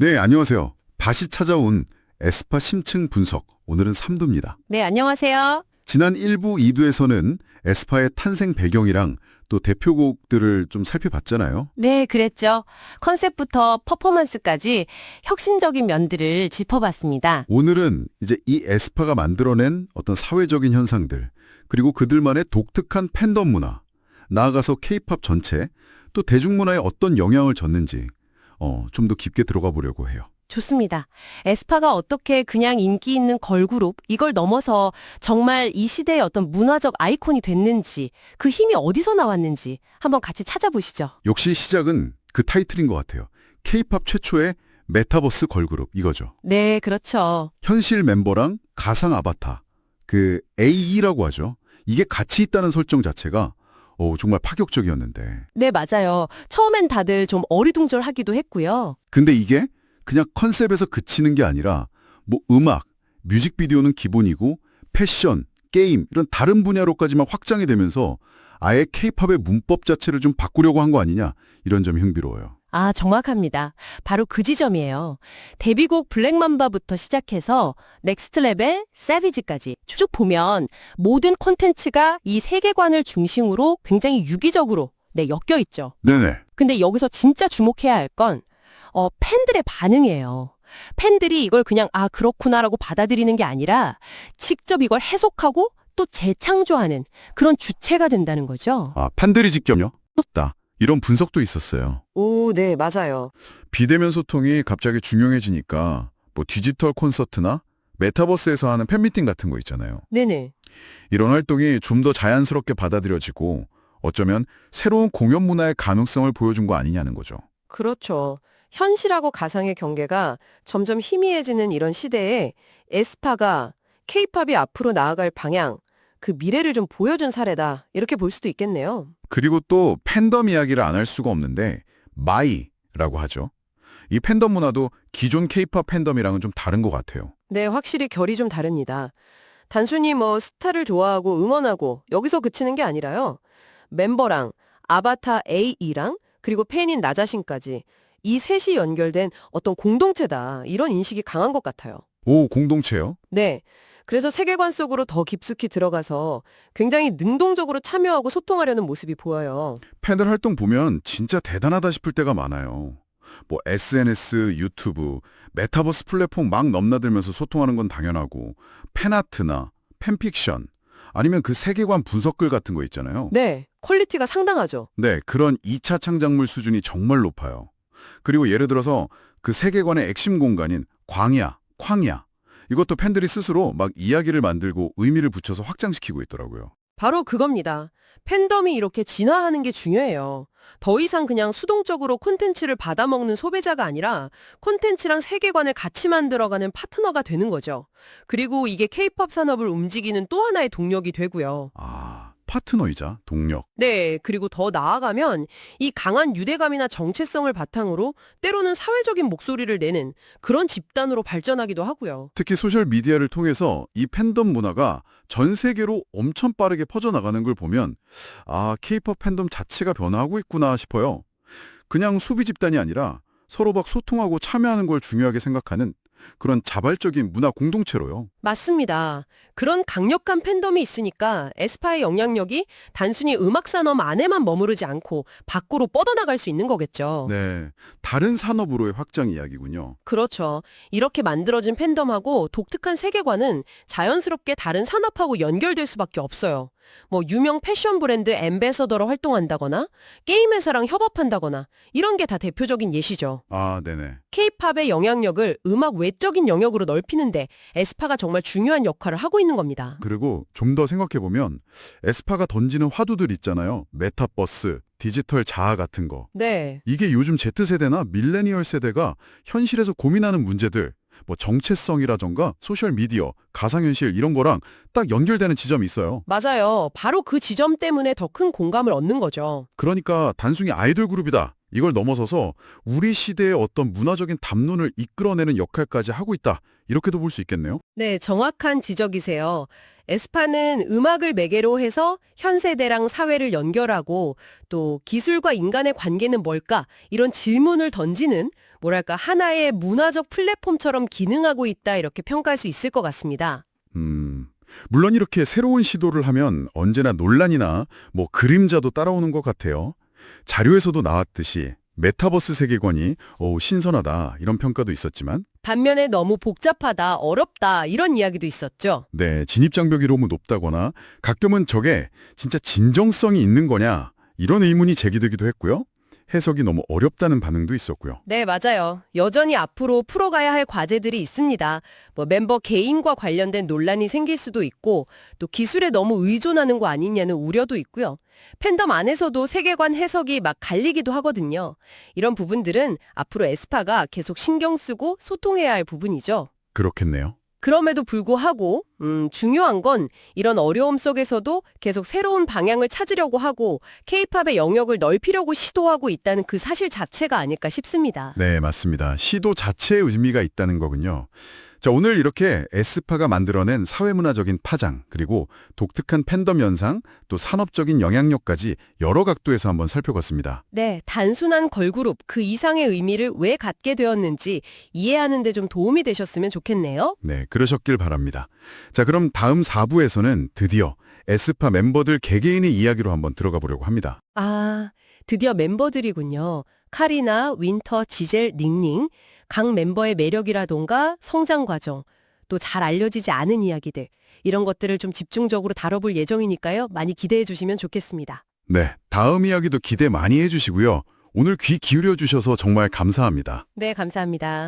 네, 안녕하세요. 다시 찾아온 에스파 심층 분석. 오늘은 3두입니다. 네, 안녕하세요. 지난 1부, 2두에서는 에스파의 탄생 배경이랑 또 대표곡들을 좀 살펴봤잖아요. 네, 그랬죠. 컨셉부터 퍼포먼스까지 혁신적인 면들을 짚어봤습니다. 오늘은 이제 이 에스파가 만들어낸 어떤 사회적인 현상들, 그리고 그들만의 독특한 팬덤 문화, 나아가서 케이팝 전체, 또 대중문화에 어떤 영향을 줬는지 어, 좀 더 깊게 들어가 보려고 해요. 좋습니다. 에스파가 어떻게 그냥 인기 있는 걸그룹, 이걸 넘어서 정말 이 시대의 어떤 문화적 아이콘이 됐는지, 그 힘이 어디서 나왔는지 한번 같이 찾아보시죠. 역시 시작은 그 타이틀인 것 같아요. 케이팝 최초의 메타버스 걸그룹 이거죠. 네, 그렇죠. 현실 멤버랑 가상 아바타, 그 AE라고 하죠. 이게 같이 있다는 설정 자체가 어, 정말 파격적이었는데. 네, 맞아요. 처음엔 다들 좀 어리둥절하기도 했고요. 근데 이게 그냥 컨셉에서 그치는 게 아니라 뭐 음악, 뮤직비디오는 기본이고 패션, 게임 이런 다른 분야로까지만 확장이 되면서 아예 케이팝의 문법 자체를 좀 바꾸려고 한 거 아니냐 이런 점이 흥미로워요. 아, 정확합니다. 바로 그 지점이에요. 데뷔곡 블랙맘바부터 시작해서 넥스트 레벨, 세비지까지 쭉 보면 모든 콘텐츠가 이 세계관을 중심으로 굉장히 유기적으로 네, 엮여 있죠. 네네. 근데 여기서 진짜 주목해야 할 건 어, 팬들의 반응이에요. 팬들이 이걸 그냥 아 그렇구나라고 받아들이는 게 아니라 직접 이걸 해석하고 또 재창조하는 그런 주체가 된다는 거죠. 아, 팬들이 직접요? 다 이런 분석도 있었어요. 오, 네, 맞아요. 비대면 소통이 갑자기 중요해지니까 뭐 디지털 콘서트나 메타버스에서 하는 팬미팅 같은 거 있잖아요. 네네. 이런 활동이 좀 더 자연스럽게 받아들여지고 어쩌면 새로운 공연 문화의 가능성을 보여준 거 아니냐는 거죠. 그렇죠. 현실하고 가상의 경계가 점점 희미해지는 이런 시대에 에스파가 케이팝이 앞으로 나아갈 방향, 그 미래를 좀 보여준 사례다. 이렇게 볼 수도 있겠네요. 그리고 또 팬덤 이야기를 안 할 수가 없는데 마이라고 하죠. 이 팬덤 문화도 기존 케이팝 팬덤이랑은 좀 다른 것 같아요. 네, 확실히 결이 좀 다릅니다. 단순히 뭐 스타를 좋아하고 응원하고 여기서 그치는 게 아니라요. 멤버랑 아바타 AE랑 그리고 팬인 나 자신까지 이 셋이 연결된 어떤 공동체다. 이런 인식이 강한 것 같아요. 오, 공동체요? 네. 그래서 세계관 속으로 더 깊숙이 들어가서 굉장히 능동적으로 참여하고 소통하려는 모습이 보여요. 팬들 활동 보면 진짜 대단하다 싶을 때가 많아요. 뭐 SNS, 유튜브, 메타버스 플랫폼 막 넘나들면서 소통하는 건 당연하고 팬아트나 팬픽션 아니면 그 세계관 분석글 같은 거 있잖아요. 네. 퀄리티가 상당하죠. 네, 그런 2차 창작물 수준이 정말 높아요. 그리고 예를 들어서 그 세계관의 핵심 공간인 광야, 쾅야 이것도 팬들이 스스로 막 이야기를 만들고 의미를 붙여서 확장시키고 있더라고요. 바로 그겁니다. 팬덤이 이렇게 진화하는 게 중요해요. 더 이상 그냥 수동적으로 콘텐츠를 받아먹는 소비자가 아니라 콘텐츠랑 세계관을 같이 만들어가는 파트너가 되는 거죠. 그리고 이게 케이팝 산업을 움직이는 또 하나의 동력이 되고요. 아, 파트너이자 동력. 네, 그리고 더 나아가면 이 강한 유대감이나 정체성을 바탕으로 때로는 사회적인 목소리를 내는 그런 집단으로 발전하기도 하고요. 특히 소셜 미디어를 통해서 이 팬덤 문화가 전 세계로 엄청 빠르게 퍼져나가는 걸 보면 아, 케이팝 팬덤 자체가 변화하고 있구나 싶어요. 그냥 수비 집단이 아니라 서로 막 소통하고 참여하는 걸 중요하게 생각하는 그런 자발적인 문화 공동체로요. 맞습니다. 그런 강력한 팬덤이 있으니까 에스파의 영향력이 단순히 음악 산업 안에만 머무르지 않고 밖으로 뻗어나갈 수 있는 거겠죠. 네, 다른 산업으로의 확장 이야기군요. 그렇죠. 이렇게 만들어진 팬덤하고 독특한 세계관은 자연스럽게 다른 산업하고 연결될 수밖에 없어요. 뭐 유명 패션 브랜드 엠베서더로 활동한다거나 게임 회사랑 협업한다거나 이런 게 다 대표적인 예시죠. 아, 네네. 케이팝의 영향력을 음악 외적인 영역으로 넓히는데 에스파가 정말 중요한 역할을 하고 있는 겁니다. 그리고 좀 더 생각해보면 에스파가 던지는 화두들 있잖아요. 메타버스, 디지털 자아 같은 거. 네. 이게 요즘 Z세대나 밀레니얼 세대가 현실에서 고민하는 문제들, 뭐 정체성이라던가 소셜미디어, 가상현실 이런 거랑 딱 연결되는 지점이 있어요. 맞아요. 바로 그 지점 때문에 더 큰 공감을 얻는 거죠. 그러니까 단순히 아이돌 그룹이다 이걸 넘어서서 우리 시대의 어떤 문화적인 담론을 이끌어내는 역할까지 하고 있다. 이렇게도 볼 수 있겠네요. 네, 정확한 지적이세요. 에스파는 음악을 매개로 해서 현 세대랑 사회를 연결하고 또 기술과 인간의 관계는 뭘까? 이런 질문을 던지는 뭐랄까 하나의 문화적 플랫폼처럼 기능하고 있다 이렇게 평가할 수 있을 것 같습니다. 음, 물론 이렇게 새로운 시도를 하면 언제나 논란이나 뭐 그림자도 따라오는 것 같아요. 자료에서도 나왔듯이 메타버스 세계관이 오, 신선하다 이런 평가도 있었지만 반면에 너무 복잡하다, 어렵다 이런 이야기도 있었죠. 네, 진입장벽이 너무 높다거나 가끔은 저게 진짜 진정성이 있는 거냐 이런 의문이 제기되기도 했고요. 해석이 너무 어렵다는 반응도 있었고요. 네, 맞아요. 여전히 앞으로 풀어가야 할 과제들이 있습니다. 뭐 멤버 개인과 관련된 논란이 생길 수도 있고 또 기술에 너무 의존하는 거 아니냐는 우려도 있고요. 팬덤 안에서도 세계관 해석이 막 갈리기도 하거든요. 이런 부분들은 앞으로 에스파가 계속 신경 쓰고 소통해야 할 부분이죠. 그렇겠네요. 그럼에도 불구하고 음, 중요한 건 이런 어려움 속에서도 계속 새로운 방향을 찾으려고 하고 케이팝의 영역을 넓히려고 시도하고 있다는 그 사실 자체가 아닐까 싶습니다. 네, 맞습니다. 시도 자체의 의미가 있다는 거군요. 자, 오늘 이렇게 에스파가 만들어낸 사회문화적인 파장, 그리고 독특한 팬덤 현상, 또 산업적인 영향력까지 여러 각도에서 한번 살펴봤습니다. 네, 단순한 걸그룹 그 이상의 의미를 왜 갖게 되었는지 이해하는 데 좀 도움이 되셨으면 좋겠네요. 네, 그러셨길 바랍니다. 자, 그럼 다음 4부에서는 드디어 에스파 멤버들 개개인의 이야기로 한번 들어가 보려고 합니다. 아, 드디어 멤버들이군요. 카리나, 윈터, 지젤, 닝닝. 각 멤버의 매력이라던가 성장 과정, 또 잘 알려지지 않은 이야기들. 이런 것들을 좀 집중적으로 다뤄볼 예정이니까요. 많이 기대해 주시면 좋겠습니다. 네, 다음 이야기도 기대 많이 해주시고요. 오늘 귀 기울여 주셔서 정말 감사합니다. 네, 감사합니다.